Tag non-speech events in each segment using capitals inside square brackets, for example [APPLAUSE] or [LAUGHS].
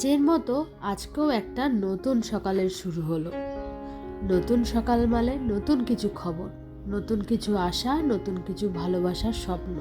রোজের মতো আজকেও একটা নতুন সকালের শুরু হলো। নতুন সকাল মানে নতুন কিছু খবর, নতুন কিছু আশা, নতুন কিছু ভালোবাসার স্বপ্ন।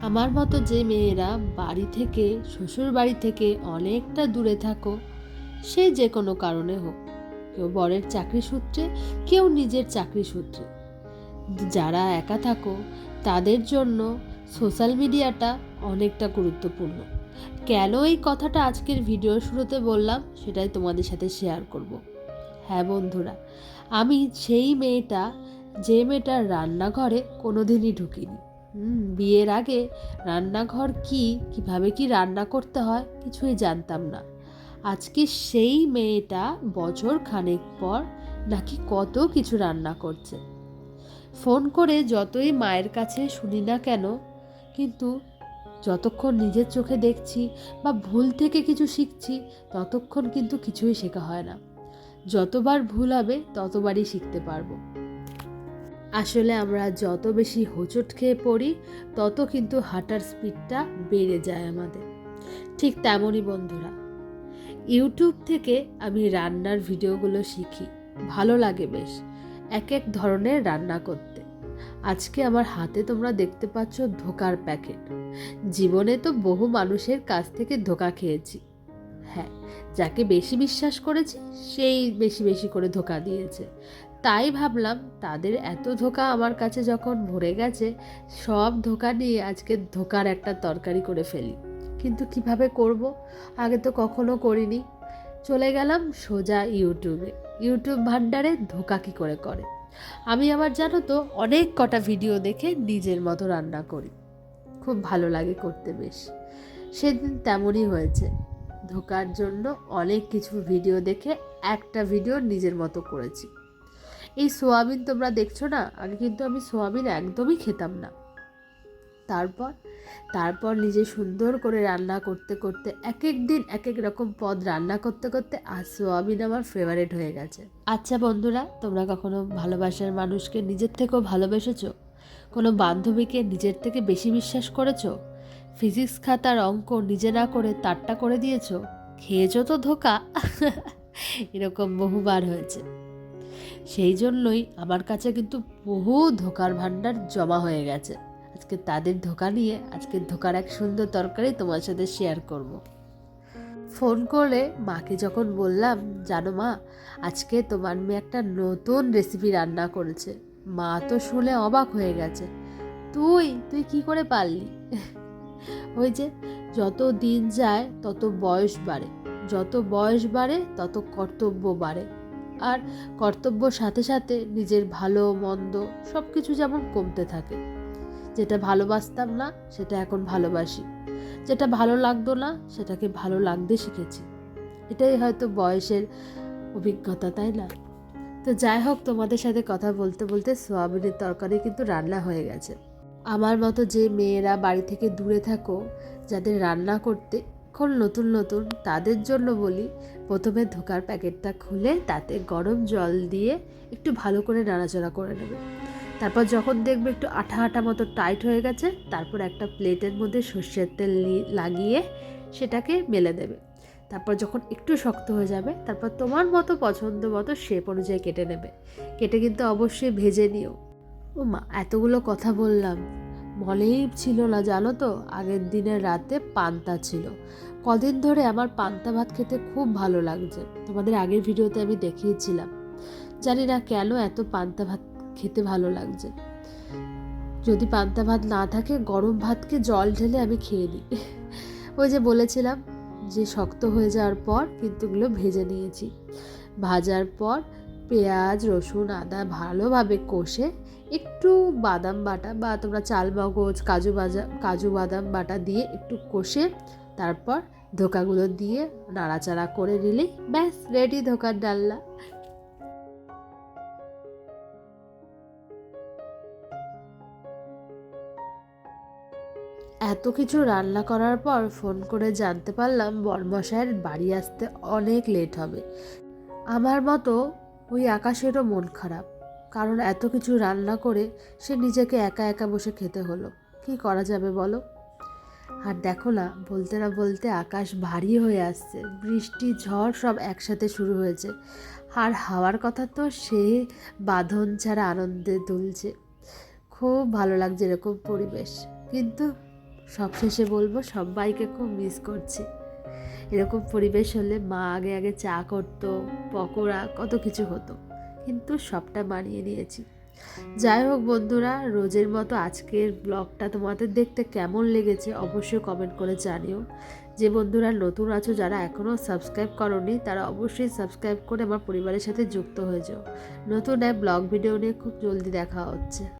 আমার মতো যে মেয়েরা বাড়ি থেকে শ্বশুর বাড়ি থেকে অনেকটা দূরে থাকো, সে যে কোনো কারণে হোক। কেউ বরের চাকরি সূত্রে, কেউ নিজের চাকরি সূত্রে। যারা একা থাকো, তাদের জন্য সোশ্যাল মিডিয়াটা অনেকটা গুরুত্বপূর্ণ। কেন এই কথাটা আজকের ভিডিও শুরুতে বললাম? সেটাই তোমাদের সাথে শেয়ার করব। হ্যাঁ বন্ধুরা, আমি সেই মেয়েটা, যে মেয়েটার রান্নাঘরে কোনোদিনই ঢুকিনি। বিয়ের আগে রান্নাঘর কি, কীভাবে কি রান্না করতে হয় কিছুই জানতাম না। আজকে সেই মেয়েটা বছর খানেক পর নাকি কত কিছু রান্না করছে। ফোন করে যতই মায়ের কাছে শুনি না কেন, কিন্তু যতক্ষণ নিজের চোখে দেখছি বা ভুল থেকে কিছু শিখছি, ততক্ষণ কিন্তু কিছুই শেখা হয় না। যতবার ভুল হবে, ততবারই শিখতে পারব। আসলে আমরা যত বেশি হোঁচট খেয়ে পড়ি, তত কিন্তু হাঁটার স্পিডটা বেড়ে যায় আমাদের। ঠিক তেমনই বন্ধুরা, ইউটিউব থেকে আমি রান্নার ভিডিওগুলো শিখি। ভালো লাগে বেশ। এক এক ধরনের রান্না করতে। আজকে আমার হাতে তোমরা দেখতে পাচ্ছ ধোকার প্যাকেট। জীবনে তো বহু মানুষের কাছ থেকে ধোকা খেয়েছি। হ্যাঁ যাকে বেশি বিশ্বাস করেছি, সেই বেশি বেশি করে ধোকা দিয়েছে। তাই ভাবলাম, তাদের এত ধোকা আমার কাছে যখন ভরে গেছে, সব ধোকা নিয়ে আজকে ধোকার একটা তরকারি করে ফেলি। কিন্তু কীভাবে করব? আগে তো কখনো করিনি। চলে গেলাম সোজা ইউটিউবে। ইউটিউব ভান্ডারে ধোকা কী করে করে? আমি আবার জানো তো, অনেক কটা ভিডিও দেখে নিজের মতো রান্না করি। খুব ভালো লাগে করতে বেশ। সেদিন তেমনই হয়েছে। ধোকার জন্য অনেক কিছু ভিডিও দেখে একটা ভিডিও নিজের মতো করেছি। এই সোয়াবিন তোমরা দেখছ না? আগে কিন্তু আমি সোয়াবিন একদমই খেতাম না। তারপর তারপর নিজে সুন্দর করে রান্না করতে করতে এক এক দিন এক এক রকম পদ রান্না করতে করতে আজ সোয়াবিন আমার ফেভারেট হয়ে গেছে। আচ্ছা বন্ধুরা, তোমরা কখনো ভালোবাসার মানুষকে নিজের থেকেও ভালোবেসেছো? কোনো বান্ধবীকে নিজের থেকে বেশি বিশ্বাস করেছ? ফিজিক্স খাতার অঙ্ক নিজে না করে তারটা করে দিয়েছ? খেয়েছো তো ধোকা? [LAUGHS] এরকম বহুবার হয়েছে। সেই জন্যই আমার কাছে কিন্তু বহু ধোকার ভাণ্ডার জমা হয়ে গেছে। আজকে তাদের ধোকা নিয়ে আজকে ধোকার এক সুন্দর তরকারি তোমার সাথে শেয়ার করব। ফোন করে মাকে যখন বললাম, জানো মা, আজকে তোমার মেয়ে একটা নতুন রেসিপি রান্না করেছে। মা তো শুনে অবাক হয়ে গেছে। তুই তুই কি করে পারলি? [LAUGHS] ওই যে, যত দিন যায় তত বয়স বাড়ে। যত বয়স বাড়ে তত কর্তব্য বাড়ে। আর কর্তব্যর সাথে সাথে নিজের ভালো, মন্দ সব কিছু যেমন কমতে থাকে। যেটা ভালোবাসতাম না, সেটা এখন ভালোবাসি। যেটা ভালো লাগতো না, সেটাকে ভালো লাগতে শিখেছি। এটাই হয়তো বয়সের অভিজ্ঞতা, তাই না? তো যাই হোক, তোমাদের সাথে কথা বলতে বলতে সোয়াবিনের তরকারি কিন্তু রান্না হয়ে গেছে। আমার মতো যে মেয়েরা বাড়ি থেকে দূরে থাকো, যাদের রান্না করতে এখন নতুন নতুন, তাদের জন্য বলি, প্রথমে ধোকার প্যাকেটটা খুলে তাতে গরম জল দিয়ে একটু ভালো করে নাড়াচাড়া করে নেবে। তারপর যখন দেখবে একটু আঠা আঠা মতো টাইট হয়ে গেছে, তারপর একটা প্লেটের মধ্যে সর্ষের তেল লাগিয়ে সেটাকে মেলে দেবে। তারপর যখন একটু শক্ত হয়ে যাবে, তারপর তোমার মতো পছন্দ মতো শেপ অনুযায়ী কেটে নেবে। কেটে কিন্তু অবশ্যই ভেজে নিও। ও মা, এতগুলো কথা বললাম। মনেই ছিল না, জানো তো? আগের দিনের রাতে পান্তা ছিল। কদিন ধরে আমার পান্তা ভাত খেতে খুব ভালো লাগছে। তোমাদের আগের ভিডিওতে আমি দেখিয়েছিলাম। জানি না কেন এত পান্তা ভাত খেতে ভালো লাগছে। যদি পান্তা ভাত না থাকে, গরম ভাতকে জল ঢেলে আমি খেয়ে নিই। ওই যে বলেছিলাম যে শক্ত হয়ে যাওয়ার পর কিন্তু ওগুলো ভেজে নিয়েছি। ভাজার পর পেঁয়াজ, রসুন, আদা ভালোভাবে কষে একটু বাদাম বাটা বা তোমরা চাল, মগজ, কাজু বাজা, কাজু বাদাম বাটা দিয়ে একটু কষে তারপর ধোকাগুলো দিয়ে নাড়াচাড়া করে নিলেই ব্যাস রেডি ধোকার ডাল্লা এত কিছু রান্না করার পর ফোন করে জানতে পারলাম বরমশাইয়ের বাড়ি আসতে অনেক লেট হবে। আমার মতো ওই আকাশেরও মন খারাপ, কারণ এত কিছু রান্না করে সে নিজেকে একা একা বসে খেতে হলো। কি করা যাবে বলো? আর দেখো না, বলতে না বলতে আকাশ ভারী হয়ে আসছে, বৃষ্টি, ঝড় সব একসাথে শুরু হয়েছে। আর হাওয়ার কথা তো সে বাঁধন ছাড়া আনন্দে দুলছে। খুব ভালো লাগছে এরকম পরিবেশ। কিন্তু সবশেষে বলব সবাইকে খুব মিস করছি। এরকম পরিবেশ হলে মা আগে আগে চা করতো, পকোড়া, কত কিছু হতো। কিন্তু সবটা মানিয়ে নিয়েছি। যাই হোক বন্ধুরা, রোজের মতো আজকের ব্লগটা তোমাদের দেখতে কেমন লেগেছে অবশ্যই কমেন্ট করে জানিও। যে বন্ধুরা নতুন আছো, যারা এখনও সাবস্ক্রাইব করনি, তারা অবশ্যই সাবস্ক্রাইব করে আমার পরিবারের সাথে যুক্ত হয়ে যাও। নতুন এক ব্লগ ভিডিও নিয়ে খুব জলদি দেখা হচ্ছে।